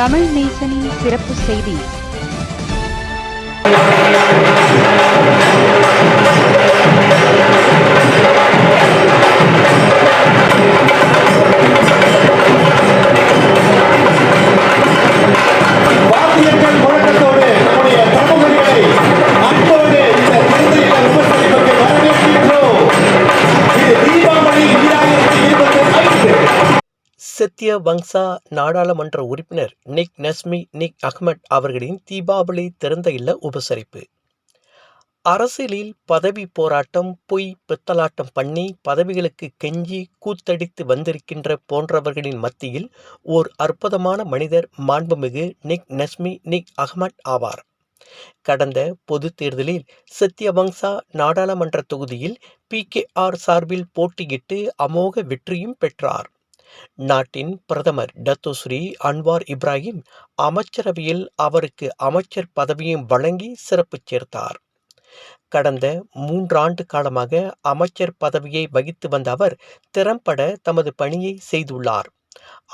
தமிழ் நேசனின் சிறப்பு செய்தி. சத்ய வங்சா நாடாளுமன்ற உறுப்பினர் நிக் நஸ்மி நிக் அஹ்மட் அவர்களின் தீபாவளி திறந்த இல்ல உபசரிப்பு. அரசியலில் பதவி போராட்டம் பொய் பித்தலாட்டம் பண்ணி பதவிகளுக்கு கெஞ்சி கூத்தடித்து வந்திருக்கின்ற போன்றவர்களின் மத்தியில் ஓர் அற்புதமான மனிதர் மாண்புமிகு நிக் நஸ்மி நிக் அஹ்மட் ஆவார். கடந்த பொது தேர்தலில் சத்யவங்சா நாடாளுமன்ற தொகுதியில் பிகேஆர் சார்பில் போட்டியிட்டு அமோக வெற்றியும் பெற்றார். நாட்டின் பிரதமர் டத்தோஸ்ரீ அன்வார் இப்ராஹிம் அமைச்சரவையில் அவருக்கு அமைச்சர் பதவியும் வழங்கி சிறப்பு சேர்த்தார். கடந்த மூன்றாண்டு காலமாக அமைச்சர் பதவியை வகித்து வந்த அவர் திறம்பட தமது பணியை செய்துள்ளார்.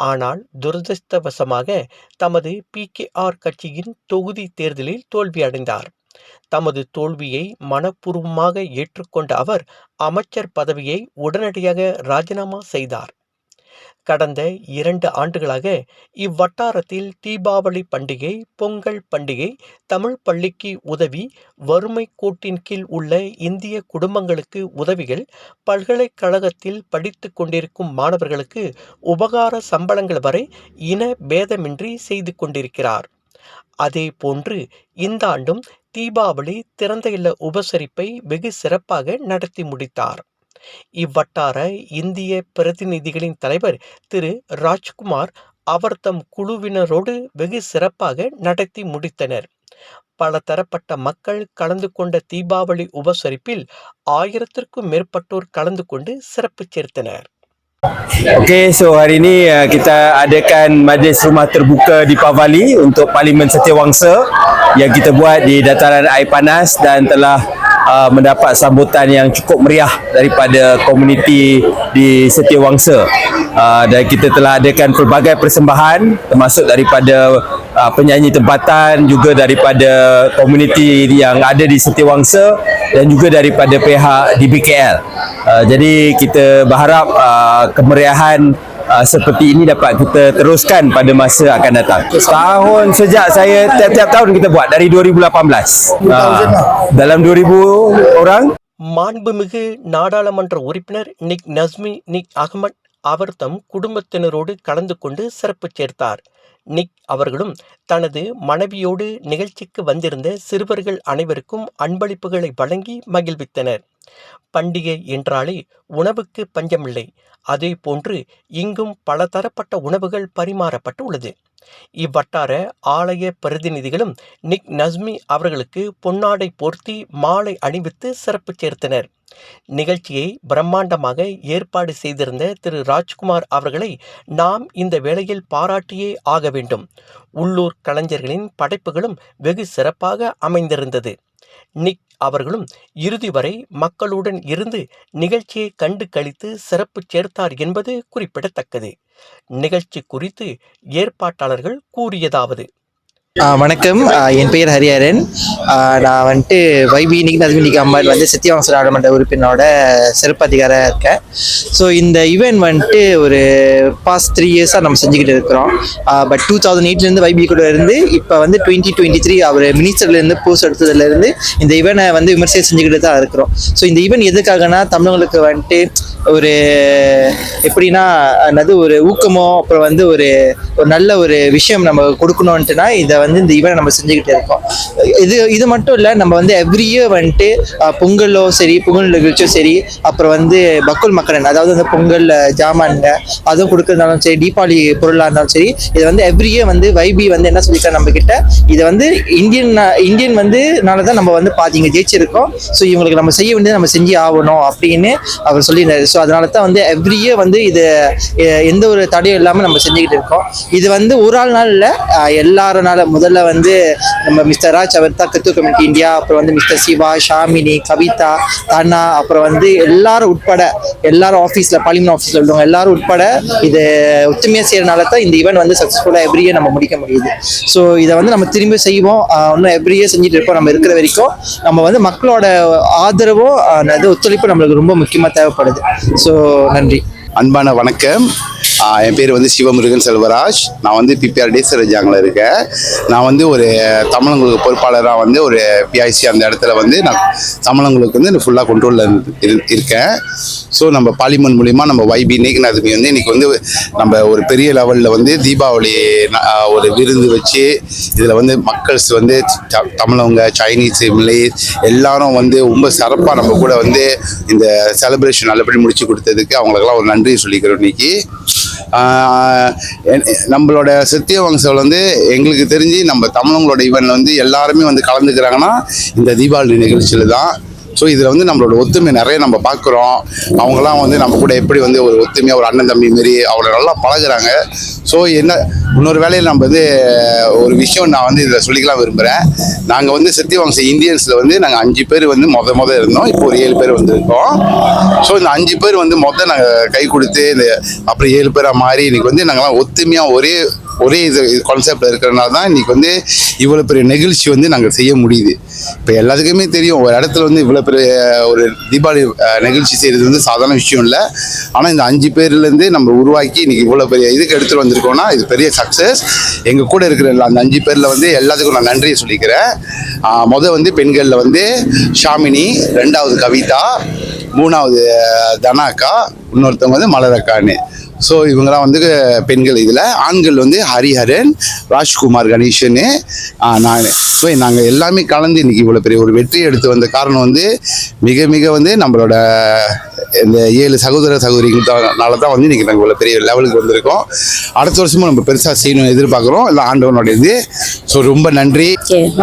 ஆனால் துரதிருஷ்டவசமாக தமது பிகேஆர் கட்சியின் தொகுதி தேர்தலில் தோல்வியடைந்தார் தமது தோல்வியை மனப்பூர்வமாக ஏற்றுக்கொண்ட அவர் அமைச்சர் பதவியை உடனடியாக ராஜினாமா செய்தார். கடந்த இரண்டு ஆண்டுகளாக இவ்வட்டாரத்தில் தீபாவளி பண்டிகை பொங்கல் பண்டிகை தமிழ் பள்ளிக்கு உதவி வறுமை கூட்டின் கீழ் உள்ள இந்திய குடும்பங்களுக்கு உதவிகள் பல்கலைக்கழகத்தில் படித்து கொண்டிருக்கும் மாணவர்களுக்கு உபகார சம்பளங்கள் வரை இன பேதமின்றி செய்து கொண்டிருக்கிறார். அதே போன்று இந்த ஆண்டும் தீபாவளி திறந்த இல்ல உபசரிப்பை வெகு சிறப்பாக நடத்தி முடித்தார். இவ்வட்டார இந்திய பிரதிநிதிகளின் தலைவர் திரு. ராஜ்குமார் அவர் தம் குழுவினரோடு வெகு சிறப்பாக நடத்தி முடித்தனர். பல தரப்பட்ட மக்கள் கலந்து கொண்ட தீபாவளி உபசரிப்பில் ஆயிரத்திற்கும் மேற்பட்டோர் கலந்து கொண்டு சிறப்பு சேர்த்தனர். Okey, so hari ini uh, kita adakan majlis rumah terbuka di Pavali untuk Parlimen Setiawangsa yang kita buat di dataran air panas dan telah uh, mendapat sambutan yang cukup meriah daripada komuniti di Setiawangsa. Uh, dan kita telah adakan pelbagai persembahan termasuk daripada uh, penyanyi tempatan juga daripada komuniti yang ada di Setiawangsa dan juga daripada pihak DBKL. Uh, jadi kita berharap uh, kemeriahan uh, seperti ini dapat kita teruskan pada masa akan datang. Tahun sejak saya tiap-tiap tahun kita buat dari 2018. Uh, dalam 2000 orang மாண்புமிகு நாடாளுமன்ற உறுப்பினர் நிக் நஸ்மி நிக் Ahmad அவர் தம் குடும்பத்தினரோடு கலந்து கொண்டு சிறப்பு சேர்த்தார் நிக் அவர்களும் தனது மனைவியோடு நிகழ்ச்சிக்கு வந்திருந்த சிறுவர்கள் அனைவருக்கும் அன்பளிப்புகளை வழங்கி மகிழ்வித்தனர். பண்டிகை என்றாலே உணவுக்கு பஞ்சமில்லை. அதே போன்று இங்கும் பலதரப்பட்ட உணவுகள் பரிமாறப்பட்டு உள்ளது இவ்வட்டார ஆலய பிரதிநிதிகளும் நிக் நஸ்மி அவர்களுக்கு பொன்னாடை போர்த்தி மாலை அணிவித்து சிறப்பு சேர்த்தனர். நிகழ்ச்சியை பிரம்மாண்டமாக ஏற்பாடு செய்திருந்த திரு. ராஜ்குமார் அவர்களை நாம் இந்த வேளையில் பாராட்டியே ஆக வேண்டும். உள்ளூர் கலைஞர்களின் படைப்புகளும் வெகு சிறப்பாக அமைந்திருந்தது. நிக் அவர்களும் இறுதி வரை மக்களுடன் இருந்து நிகழ்ச்சியை கண்டு கழித்து சிறப்பு சேர்த்தார் என்பது குறிப்பிடத்தக்கது. நிகழ்ச்சி குறித்து ஏற்பாட்டாளர்கள் கூறியதாவது வணக்கம். என் பெயர் ஹரிஹரன். நான் வந்துட்டு வைபி இன்னைக்கு நதுமி இன்னைக்கு அம்மாள் வந்து சத்தியவாச நாடாளுமன்ற உறுப்பினரோட சிறப்பு அதிகாரியாக இருக்கேன். ஸோ இந்த ஈவெண்ட் வந்துட்டு ஒரு பாஸ்ட் த்ரீ இயர்ஸாக நம்ம செஞ்சுக்கிட்டு இருக்கிறோம். பட் டூ தௌசண்ட் எயிட்லேருந்து வைபி கூட இருந்து இப்போ வந்து டுவெண்ட்டி டுவெண்ட்டி த்ரீ அவர் மினிஸ்டர்லேருந்து போஸ்ட் எடுத்ததுலேருந்து இந்த ஈவெண்ட்டை வந்து விமர்சையை செஞ்சுக்கிட்டு தான் இருக்கிறோம். ஸோ இந்த ஈவெண்ட் எதுக்காகனா தமிழர்களுக்கு வந்துட்டு ஒரு எப்படின்னா என்னது ஒரு ஊக்கமோ அப்புறம் வந்து ஒரு ஒரு நல்ல ஒரு விஷயம் நம்ம கொடுக்கணுன்ட்டுனா இதை வந்து இந்த ஈவெண்ட் நம்ம செஞ்சுக்கிட்டே இருக்கோம். இது இது மட்டும் இல்லை நம்ம வந்து எவ்ரி இயர் வந்துட்டு பொங்கலோ சரி பொங்கல் நிகழ்ச்சியோ சரி அப்புறம் வந்து பக்குல் மக்களன் அதாவது வந்து பொங்கல் அஹ், ஜாமான்ங்க அதுவும் கொடுக்கறதாலும் சரி தீபாவளி பொருளாக இருந்தாலும் சரி இதை வந்து எவ்ரி இயர் வந்து வைபி வந்து என்ன சொல்லியிருக்காரு நம்ம கிட்ட இதை வந்து இந்தியன் இந்தியன் வந்துனால தான் நம்ம வந்து பாத்தீங்க ஜெயிச்சிருக்கோம். ஸோ இவங்களுக்கு நம்ம செய்ய வேண்டியது நம்ம செஞ்சு ஆகணும் அப்படின்னு அவர் சொல்லியிருந்தாரு. ஸோ அதனால தான் வந்து எவ்ரி இயர் வந்து இது எந்த ஒரு தடையும் இல்லாமல் நம்ம செஞ்சுக்கிட்டு இருக்கோம். இது வந்து ஒரு ஆள் நாள் இல்லை எல்லாருனால முதல்ல வந்து நம்ம மிஸ்டர் ராஜ் அவர் தான் கிறிஸ்துவ கம்யூனிட்டி இந்தியா அப்புறம் வந்து மிஸ்டர் சிவா ஷாமினி கவிதா தண்ணா அப்புறம் வந்து எல்லாரும் உட்பட எல்லாரும் ஆஃபீஸில் பாலிமன் ஆஃபீஸில் உள்ளவங்க எல்லாரும் உட்பட இது ஒத்துமையாக செய்கிறனால தான் இந்த ஈவெண்ட் வந்து சக்ஸஸ்ஃபுல்லாக எவ்ரி இயர் நம்ம முடிக்க முடியுது. ஸோ இதை வந்து நம்ம திரும்பி செய்வோம். இன்னும் எவ்ரி இயர் செஞ்சுட்டு இருப்போம் நம்ம இருக்கிற வரைக்கும். நம்ம வந்து மக்களோட ஆதரவும் ஆஹ் அது ஒத்துழைப்பு நம்மளுக்கு ரொம்ப முக்கியமாக தேவைப்படுது. ஸோ நன்றி. அன்பான வணக்கம். என் பேர் வந்து சிவமுருகன் செல்வராஜ். நான் வந்து பிபிஆர் டேசரஜாங்கில் இருக்கேன். நான் வந்து ஒரு தமிழங்களுக்கு பொறுப்பாளராக வந்து ஒரு பிஐசி அந்த இடத்துல வந்து நான் தமிழங்களுக்கு வந்து ஃபுல்லாக கண்ட்ரோலில் இருக்கேன். ஸோ நம்ம பார்லிமெண்ட் மூலிமா நம்ம வைபி நேக்நாதமி வந்து இன்னைக்கு வந்து நம்ம ஒரு பெரிய லெவலில் வந்து தீபாவளி ஒரு விருந்து வச்சு இதில் வந்து மக்கள்ஸ் வந்து த- தமிழவங்க சைனீஸ் மிலே எல்லாரும் வந்து ரொம்ப சிறப்பாக நம்ம கூட வந்து இந்த செலிப்ரேஷன் நல்லபடி முடிச்சு கொடுத்ததுக்கு அவங்களுக்கெல்லாம் ஒரு நன்றி சொல்லிக்கிறோம் இன்னைக்கு. நம்மளோட சத்திய வம்சவில் வந்து எங்களுக்கு தெரிஞ்சு நம்ம தமிழங்களோட இவன் வந்து எல்லாருமே வந்து கலந்துக்கிறாங்கன்னா இந்த தீபாவளி நிகழ்ச்சியில் தான். ஸோ இதில் வந்து நம்மளோட ஒத்துமை நிறைய நம்ம பார்க்குறோம். அவங்களாம் வந்து நம்ம கூட எப்படி வந்து ஒரு ஒத்துமையாக ஒரு அண்ணன் தம்பி மாரி அவ்வளோ நல்லா பழகுறாங்க. ஸோ என்ன இன்னொரு வேலையில் நம்ம வந்து ஒரு விஷயம் நான் வந்து இதில் சொல்லிக்கலாம் விரும்புகிறேன். நாங்கள் வந்து சத்தியவம்ச இந்தியன்ஸில் வந்து நாங்கள் அஞ்சு பேர் வந்து மொத மொத இருந்தோம். இப்போ ஒரு ஏழு பேர் வந்திருக்கோம். ஸோ இந்த அஞ்சு பேர் வந்து மொதல் நாங்கள் கை கொடுத்து இந்த அப்புறம் ஏழு பேராக மாறி இன்றைக்கி வந்து நாங்கள்லாம் ஒத்துமையாக ஒரே ஒரே இது கான்செப்டில் இருக்கிறனால தான் இன்னைக்கு வந்து இவ்வளோ பெரிய நிகழ்ச்சி வந்து நாங்கள் செய்ய முடியுது. இப்போ எல்லாத்துக்குமே தெரியும் ஒரு இடத்துல வந்து இவ்வளோ பெரிய ஒரு தீபாவளி நிகழ்ச்சி செய்கிறது வந்து சாதாரண விஷயம் இல்லை. ஆனால் இந்த அஞ்சு பேர்லேருந்து நம்ம உருவாக்கி இன்றைக்கி இவ்வளோ பெரிய இதுக்கு எடுத்துகிட்டு வந்திருக்கோம்னா இது பெரிய சக்ஸஸ் எங்கள் கூட இருக்கிற அந்த அஞ்சு பேரில் வந்து எல்லாத்துக்கும் நான் நன்றியை சொல்லிக்கிறேன். மொதல் வந்து பெண்களில் வந்து ஷாமினி ரெண்டாவது கவிதா மூணாவது தனாக்கா இன்னொருத்தவங்க வந்து மலரக்கான்னு. ஸோ இவங்கெல்லாம் வந்து பெண்கள். இதில் ஆண்கள் வந்து ஹரிஹரன் ராஜ்குமார் கணேசன் நான். ஸோ நாங்கள் எல்லாமே கலந்து இன்னைக்கு இவ்வளோ பெரிய ஒரு வெற்றி எடுத்து வந்த காரணம் வந்து மிக மிக வந்து நம்மளோட இந்த ஏழு சகோதர சகோதரிகளால தான் வந்து இன்னைக்கு நாங்கள் இவ்வளோ பெரிய லெவலுக்கு வந்திருக்கோம். அடுத்த வருஷமும் நம்ம பெருசாக செய்யணும்னு எதிர்பார்க்குறோம். இல்லை ஆண்டவனோட இது. ஸோ ரொம்ப நன்றி.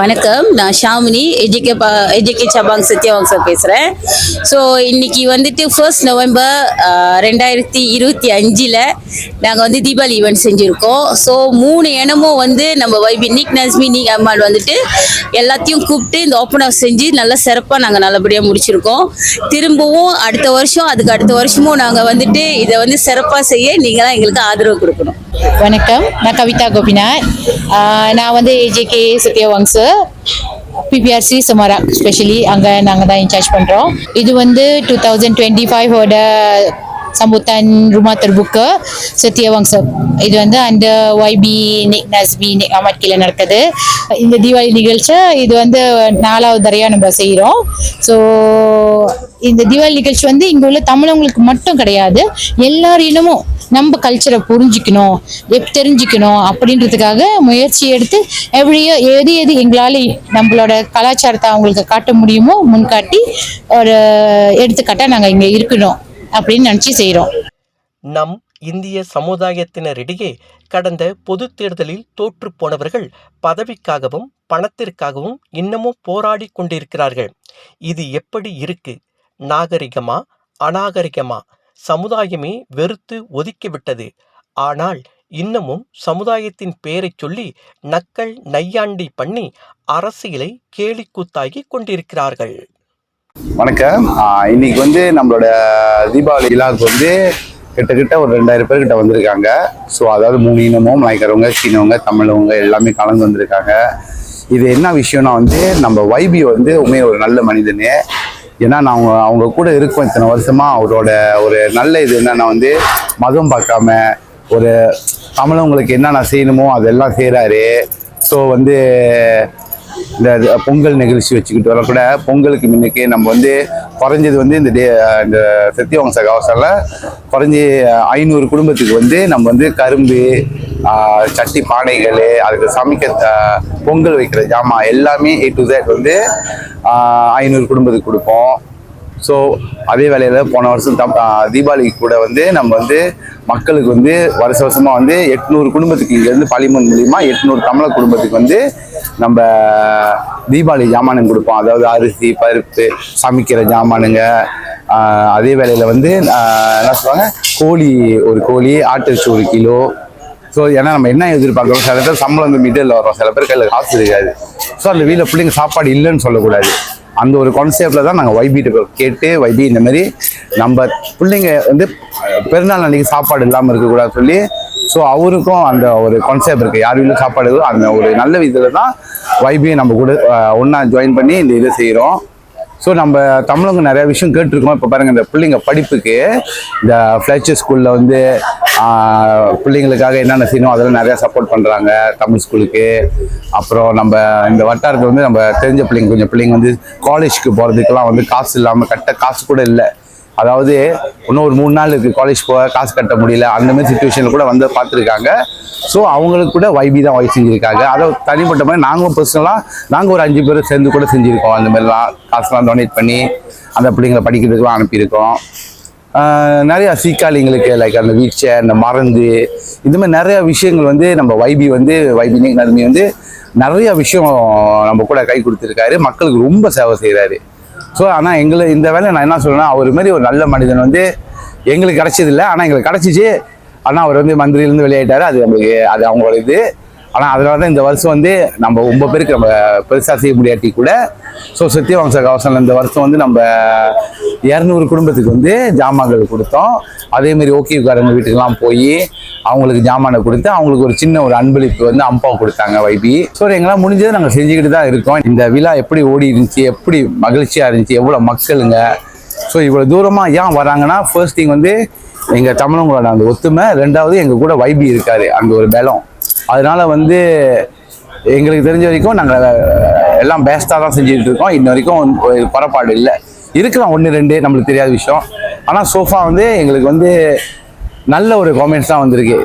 வணக்கம். நான் ஷாமினி எஜிகே பா எஜிகே சபாங் சத்யவம்சம் பேசுகிறேன் ஸோ இன்றைக்கி வந்துட்டு ஃபர்ஸ்ட் நவம்பர் ரெண்டாயிரத்தி இருபத்தி அஞ்சு அஞ்சில் நாங்கள் வந்து தீபாவளி ஈவெண்ட் செஞ்சுருக்கோம். ஸோ மூணு இனமும் வந்து நம்ம வைபி நீக் நஸ்மி நீக் அம்மாள் வந்துட்டு எல்லாத்தையும் கூப்பிட்டு இந்த ஓப்பன் ஹவுஸ் செஞ்சு நல்லா சிறப்பாக நாங்கள் நல்லபடியாக முடிச்சிருக்கோம். திரும்பவும் அடுத்த வருஷம் அதுக்கு அடுத்த வருஷமும் நாங்கள் வந்துட்டு இதை வந்து சிறப்பாக செய்ய நீங்களாம் எங்களுக்கு ஆதரவு கொடுக்கணும். வணக்கம். நான் கவிதா கோபிநாத். நான் வந்து ஏஜேகே சத்யவங்ச பிபிஆர்சி சுமாரா ஸ்பெஷலி அங்கே நாங்கள் தான் இன்சார்ஜ் பண்ணுறோம் இது வந்து டூ தௌசண்ட் டுவெண்ட்டி ஃபைவோட sambutan rumah terbuka Setiawangsa இது வந்து அந்த YB நிக் நஸ்பி நிக் அஹமத் கீழே நடக்குது. இந்த தீபாவளி நிகழ்ச்சி இது வந்து நாலாவது தடையாக நம்ம செய்கிறோம் ஸோ இந்த தீபாவளி நிகழ்ச்சி வந்து இங்கே உள்ள தமிழவங்களுக்கு மட்டும் கிடையாது. எல்லார் இனமும் நம்ம கல்ச்சரை புரிஞ்சுக்கணும் எப் தெரிஞ்சுக்கணும் அப்படின்றதுக்காக முயற்சி எடுத்து எவ்ரி எது எது எங்களால் நம்மளோட கலாச்சாரத்தை அவங்களுக்கு காட்ட முடியுமோ முன்காட்டி ஒரு எடுத்துக்காட்டாக நாங்கள் இங்கே இருக்கணும். அப்படின்னு நினச்சி செய்கிறோம் நம் இந்திய சமுதாயத்தினரிடையே கடந்த பொது தேர்தலில் தோற்றுப் போனவர்கள் பதவிக்காகவும் பணத்திற்காகவும் இன்னமும் போராடி கொண்டிருக்கிறார்கள். இது எப்படி இருக்கு? நாகரிகமா அநாகரிகமா? சமுதாயமே வெறுத்து ஒதுக்கிவிட்டது. ஆனால் இன்னமும் சமுதாயத்தின் பெயரைச் சொல்லி நக்கல் நையாண்டி பண்ணி அரசியலை கேலிக்கூத்தாகி கொண்டிருக்கிறார்கள். வணக்கம். இன்னைக்கு வந்து நம்மளோட தீபாவளி விழாவுக்கு வந்து கிட்டக்கிட்ட ஒரு ரெண்டாயிரம் பேர்கிட்ட வந்திருக்காங்க. ஸோ அதாவது மூணு இனமும் மலைக்கிறவங்க சீனவங்க தமிழவங்க எல்லாமே கலந்து வந்திருக்காங்க. இது என்ன விஷயம்னா வந்து நம்ம வைபி வந்து உண்மையை ஒரு நல்ல மனிதனு. ஏன்னா நான் அவங்க அவங்க கூட இருக்கோம் இத்தனை வருஷமா. அவரோட ஒரு நல்ல இது என்னன்னா வந்து மதம் பார்க்காம ஒரு தமிழவங்களுக்கு என்னென்ன செய்யணுமோ அதெல்லாம் செய்கிறாரு ஸோ வந்து இந்த பொங்கல் நிகழ்ச்சி வச்சுக்கிட்டு வரக்கூட பொங்கலுக்கு முன்னுக்கு நம்ம வந்து குறைஞ்சது வந்து இந்த டே இந்த சத்தியவம்ச கவசால குறைஞ்சி ஐநூறு குடும்பத்துக்கு வந்து நம்ம வந்து கரும்பு சட்டி பானைகள் அதுக்கு சமைக்க பொங்கல் வைக்கிற ஜாமான் எல்லாமே ஏ டு Z வந்து ஐநூறு குடும்பத்துக்கு கொடுப்போம். ஸோ அதே வேலையில் போன வருஷம் தம் தீபாவளிக்கு கூட வந்து நம்ம வந்து மக்களுக்கு வந்து வருஷ வருஷமாக வந்து எட்நூறு குடும்பத்துக்கு இங்கேருந்து பழிமன் மூலிமா எட்நூறு தமிழர் குடும்பத்துக்கு வந்து நம்ம தீபாவளி ஜாமானுங்க கொடுப்போம். அதாவது அரிசி பருப்பு சமைக்கிற ஜாமானுங்க. அதே வேலையில் வந்து என்ன சொல்லுவாங்க? கோழி ஒரு கோழி ஆட்டிறைச்சி ஒரு கிலோ. ஸோ ஏன்னா நம்ம என்ன எதிர்பார்க்குறோம்? சில பேர் சம்பளம் வந்து மிடில் வரும் சில பேர் கையில் காசு இருக்காது. ஸோ அந்த வீட்டில் பிள்ளைங்க சாப்பாடு இல்லைன்னு சொல்லக்கூடாது. அந்த ஒரு கான்செப்டில் தான் நாங்கள் வைபிகிட்ட கேட்டு வைபி இந்த மாதிரி நம்ம பிள்ளைங்க வந்து பெருநாள் அன்னைக்கு சாப்பாடு இல்லாமல் இருக்கக்கூடாது சொல்லி ஸோ அவருக்கும் அந்த ஒரு கான்செப்ட் இருக்குது யார் வீட்டிலும் சாப்பாடு அந்த ஒரு நல்ல விதத்தில் தான் வைபியை நம்ம கூட ஒன்றா ஜாயின் பண்ணி இந்த இதை செய்கிறோம் ஸோ நம்ம தமிழங்க நிறைய விஷயம் கேட்டிருக்கோம். இப்போ பாருங்கள் இந்த பிள்ளைங்க படிப்புக்கு இந்த ஃப்ளச்சர் ஸ்கூலில் வந்து பிள்ளைங்களுக்காக என்னென்ன செய்யணும் அதெல்லாம் நிறையா சப்போர்ட் பண்ணுறாங்க தமிழ் ஸ்கூலுக்கு அப்புறம் நம்ம இந்த வட்டாரத்தில் வந்து நம்ம தெரிஞ்ச பிள்ளைங்க கொஞ்சம் பிள்ளைங்க வந்து காலேஜுக்கு போகிறதுக்கெல்லாம் வந்து காசு இல்லாமல் கட்ட காசு கூட இல்லை. அதாவது இன்னும் ஒரு மூணு நாள் இருக்குது காலேஜ் போக காசு கட்ட முடியல அந்த மாதிரி சுச்சுவேஷனில் கூட வந்து பார்த்துருக்காங்க. ஸோ அவங்களுக்கு கூட வைபி தான் வாய் செஞ்சுருக்காங்க அதை தனிப்பட்ட மாதிரி நாங்களும் பர்சனலாக நாங்கள் ஒரு அஞ்சு பேர் சேர்ந்து கூட செஞ்சுருக்கோம். அந்த மாதிரிலாம் காசுலாம் டொனேட் பண்ணி அந்த பிள்ளைங்களை படிக்கிறதுக்குலாம் அனுப்பியிருக்கோம். நிறையா சீக்காளிங்களுக்கு லைக் அந்த வீல் அந்த மருந்து இந்த மாதிரி நிறையா விஷயங்கள் வந்து நம்ம வைபி வந்து வைபி நர்மி வந்து நிறையா விஷயம் நம்ம கூட கை கொடுத்துருக்காரு. மக்களுக்கு ரொம்ப சேவை செய்கிறாரு ஸோ ஆனால் எங்களை இந்த வேலை நான் என்ன சொல்லுன்னா அவர் மாதிரி ஒரு நல்ல மனிதன் வந்து எங்களுக்கு கிடச்சதில்ல. ஆனால் எங்களுக்கு கிடச்சிச்சு. ஆனால் அவர் வந்து மந்திரியிலேருந்து வெளியாயிட்டார். அது நம்மளுக்கு அது அவங்களோட இது. ஆனால் அதனால தான் இந்த வருஷம் வந்து நம்ம ரொம்ப பேருக்கு நம்ம பெருசாக செய்ய முடியாட்டி கூட ஸோ சத்தியவம்ச கவசம் இந்த வருஷம் வந்து நம்ம இரநூறு குடும்பத்துக்கு வந்து ஜாமான்கள் கொடுத்தோம். அதேமாரி ஓகேக்காரங்க வீட்டுக்கெல்லாம் போய் அவங்களுக்கு ஜாமானை கொடுத்து அவங்களுக்கு ஒரு சின்ன ஒரு அன்பளிப்பு வந்து அம்பா கொடுத்தாங்க வைபி. ஸோ எங்களால் முடிஞ்சதை நாங்கள் செஞ்சுக்கிட்டு தான் இருக்கோம். இந்த விழா எப்படி ஓடி இருந்துச்சு எப்படி மகிழ்ச்சியாக இருந்துச்சு எவ்வளோ மக்களுங்க? ஸோ இவ்வளோ தூரமாக ஏன் வராங்கன்னா ஃபர்ஸ்ட் திங் வந்து எங்கள் தமிழங்களோட அந்த ஒத்துமை ரெண்டாவது எங்கள் கூட வைபி இருக்காரு அங்கே ஒரு பலம் அதனால வந்து எங்களுக்கு தெரிஞ்ச வரைக்கும் நாங்கள் எல்லாம் பேஸ்டாக தான் செஞ்சுட்டு இருக்கோம். இன்ன வரைக்கும் புறப்பாடு இல்லை. இருக்கலாம் ஒன்று ரெண்டு நம்மளுக்கு தெரியாத விஷயம். ஆனால் சோஃபா வந்து எங்களுக்கு வந்து நல்ல ஒரு காமெண்ட்ஸ் தான் வந்திருக்கு.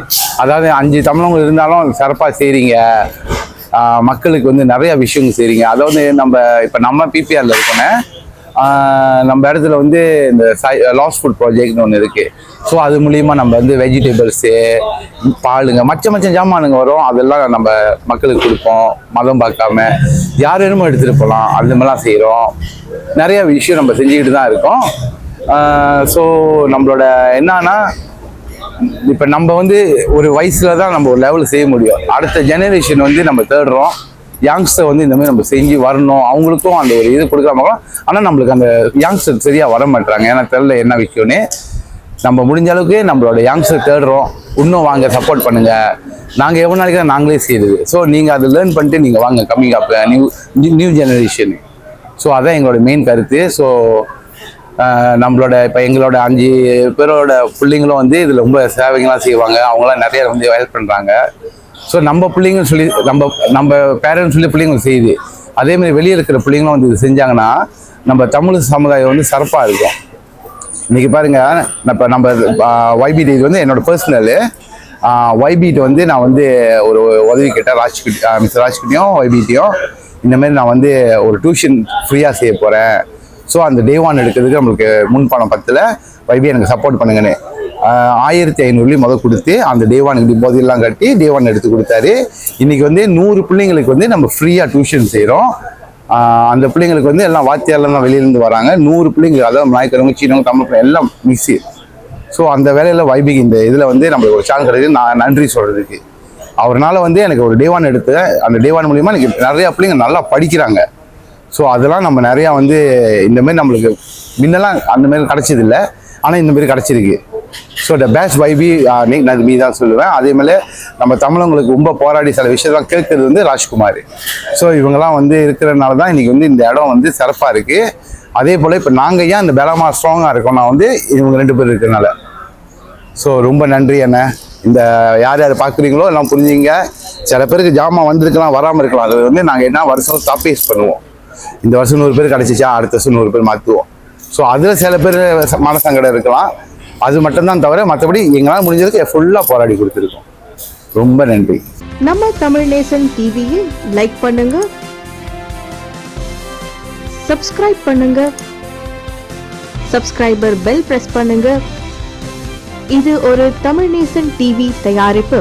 அதாவது அஞ்சு தமிழங்க இருந்தாலும் சிறப்பாக செய்கிறீங்க மக்களுக்கு வந்து நிறைய விஷயங்கள் செய்கிறீங்க அதாவது நம்ம இப்போ நம்ம பிபிஆரில் இருக்கோன்னே நம்ம இடத்துல வந்து இந்த லாஸ் ஃபுட் ப்ராஜெக்ட்னு ஒன்று இருக்குது ஸோ அது மூலிமா நம்ம வந்து வெஜிடபிள்ஸு பாலுங்க மச்ச மச்ச ஜாமானுங்க வரும். அதெல்லாம் நம்ம மக்களுக்கு கொடுப்போம். மதம் பார்க்காம யார் வேணுமோ எடுத்துகிட்டு போகலாம் அந்த மாதிரிலாம் செய்கிறோம் நிறையா விஷயம் நம்ம செஞ்சுக்கிட்டு தான் இருக்கோம். ஸோ நம்மளோட என்னன்னா இப்போ நம்ம வந்து ஒரு வயசில் தான் நம்ம ஒரு லெவலில் செய்ய முடியும். அடுத்த ஜெனரேஷன் வந்து நம்ம தேடுறோம். யங்ஸ்டர் வந்து இந்த மாதிரி நம்ம செஞ்சு வரணும். அவங்களுக்கும் அந்த ஒரு இது கொடுக்காம ஆனால் நம்மளுக்கு அந்த யங்ஸ்டர் சரியாக வர மாட்டாங்க ஏன்னா தெரில என்ன விஷயம்னு நம்ம முடிஞ்ச அளவுக்கு நம்மளோட யங்ஸ்டர் தேடுறோம். இன்னும் வாங்க சப்போர்ட் பண்ணுங்க. நாங்கள் எவ்வளோ நாளைக்கு தான் நாங்களே செய்யுது ஸோ நீங்கள் அதை லேர்ன் பண்ணிட்டு நீங்கள் வாங்க. Coming up new new generation so அதான் எங்களோட மெயின் கருத்து. ஸோ uh, நம்மளோட இப்போ எங்களோட அஞ்சு பேரோட பிள்ளைங்களும் வந்து இதில் ரொம்ப சேவைகள்லாம் செய்வாங்க. அவங்களாம் நிறைய வந்து ஹெல்ப் பண்ணுறாங்க ஸோ நம்ம பிள்ளைங்க சொல்லி நம்ம நம்ம பேரண்ட்ஸ் சொல்லி பிள்ளைங்க செய்யுது. அதே மாதிரி வெளியே இருக்கிற பிள்ளைங்களும் வந்து இது செஞ்சாங்கன்னா நம்ம தமிழ் சமுதாயம் வந்து சிறப்பாக இருக்கும். இன்றைக்கி பாருங்க இப்போ நம்ம வைபிடி இது வந்து என்னோட பர்சனலு வைபிட்டு வந்து நான் வந்து ஒரு உதவி கேட்டேன் ராஜ்குட்டி மிஸ்டர் ராஜ்கிட்டையும் வைபிட்டையும் இந்தமாரி நான் வந்து ஒரு டியூஷன் ஃப்ரீயாக செய்ய போகிறேன் ஸோ அந்த டே ஒன் எடுக்கிறதுக்கு நம்மளுக்கு முன்பணம் பத்தில். வைபி எனக்கு சப்போர்ட் பண்ணுங்கன்னு. ஆயிரத்தி ஐநூறுலேயும் முதல் கொடுத்து அந்த தேவானுக்கு ஒனுக்கு டிபாசிட்லாம் கட்டி டேவான் எடுத்து கொடுத்தாரு. இன்னைக்கு வந்து நூறு பிள்ளைங்களுக்கு வந்து நம்ம ஃப்ரீயாக டியூஷன் செய்கிறோம் அந்த பிள்ளைங்களுக்கு வந்து எல்லாம் வாத்தியாரெலாம் தான் வெளியிலேருந்து வராங்க. நூறு பிள்ளைங்களுக்கு அதாவது நாய்க்கிறவங்க சீனவங்க தமிழ் எல்லாம் மிக்ஸி ஸோ அந்த வேலையில் வைபிக் இந்த இதில் வந்து நம்மளுக்கு ஒரு சான்ஸ் கிடையாது நான் நன்றி சொல்கிறதுக்கு அவர்னால் வந்து எனக்கு ஒரு டேவான் எடுத்து அந்த டேவான் மூலிமா எனக்கு நிறையா பிள்ளைங்க நல்லா படிக்கிறாங்க. ஸோ அதெல்லாம் நம்ம நிறையா வந்து இந்தமாரி நம்மளுக்கு முன்னெல்லாம் அந்தமாரி கிடச்சதில்ல. ஆனால் இந்தமாரி கிடச்சிருக்கு. ஸோ த பெஸ்ட் வைபி நான் மீ தான் சொல்லுவேன். அதே மாதிரி நம்ம தமிழங்களுக்கு ரொம்ப போராடி சில விஷயத்தெல்லாம் கேட்கறது வந்து ராஜ்குமார். ஸோ இவங்கெல்லாம் வந்து இருக்கிறதுனால தான் இன்னைக்கு வந்து இந்த இடம் வந்து சிறப்பாக இருக்குது அதே போல் இப்போ நாங்கள் ஏன் இந்த பலமாக ஸ்ட்ராங்காக இருக்கோம்னா வந்து இவங்க ரெண்டு பேர் இருக்கிறனால. ஸோ ரொம்ப நன்றி அண்ணே. இந்த யார் யார் பார்க்குறீங்களோ எல்லாம் புரிஞ்சுங்க. சில பேருக்கு ஜாமான் வந்திருக்கலாம் வராமல் இருக்கலாம். அது வந்து நாங்கள் என்ன வருஷம் சாப்பேஸ் பண்ணுவோம். இந்த வருஷம் நூறு பேர் கிடச்சிச்சா அடுத்த வருஷம் நூறு பேர் மாற்றுவோம் ஸோ அதில் சில பேர் மனசங்கடம் இருக்கலாம். அது மட்டும்தான் தவிர மற்றபடி எங்களால் முடிஞ்சதுக்கு ஃபுல்லாக போராடி கொடுத்துருக்கோம். ரொம்ப நன்றி. நம்ம தமிழ் நேசன் டிவியை லைக் பண்ணுங்க. சப்ஸ்கிரைப் பண்ணுங்க. சப்ஸ்கிரைபர் பெல் பிரஸ் பண்ணுங்க. இது ஒரு தமிழ் நேசன் டிவி தயாரிப்பு.